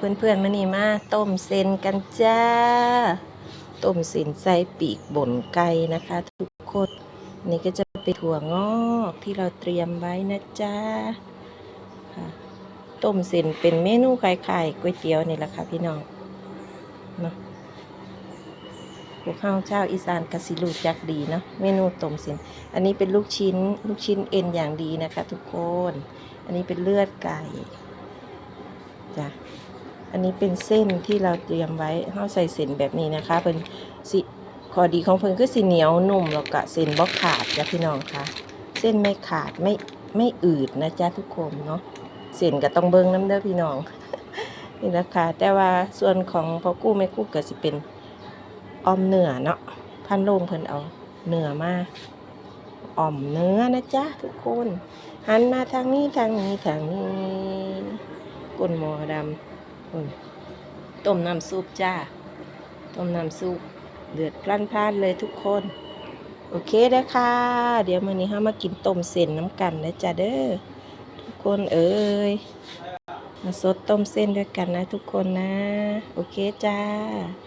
เพื่อนๆมานี่มาต้มเซนกันจ้า ต้มเซนใส่ปีกบ่นไก่นะคะ ทุกคนนี่ก็จะเป็นถั่วงอกที่เราเตรียมไว้นะจ้าต้มเซนเป็นเมนูคล้ายๆก๋วยเตี๋ยวนี่แหละค่ะพี่น้องเนาะพวกข้าวเจ้าอีสานกสิรูจักดีเนาะเมนูต้มเซนอันนี้เป็นลูกชิ้นลูกชิ้นเอ็นอย่างดีนะคะ ทุกคน อันนี้เป็นเลือดไก่จ้ะ อันนี้เป็นเส้นที่เราเตรียมไว้เราใส่เส้นแบบนี้นะคะเป็นสิข้อดีของเพิ่นคือสีเหนียวนุ่มแล้วก็เส้นบ่ขาดจ้ะพี่น้องคะเส้นไม่ขาดไม่ไม่อืดนะจ๊ะทุกคนเนาะเส้นก็ต้องเบิ่งน้ำเด้อพี่น้องนี่นะคะแต่ว่าส่วนของพ่อกู้แม่กู้ก็สิเป็นออมเนื้อเนาะพันโลงเพิ่นเอาเนื้อมาอ่อมเนื้อนะจ๊ะทุกคนหันมาทางนี้ทางนี้ทางนี้ก้นหมอดำ ต้มน้ำซุปจ้า ต้มน้ำซุปเดือดพล่านๆเลยทุกคน โอเคเด้อค่ะ เดี๋ยวมื้อนี้เฮามากินต้มเส้นน้ำกันนะจ้าเด้อ ทุกคนเอ้ย มาสดต้มเส้นด้วยกันนะทุกคนนะ โอเคจ้า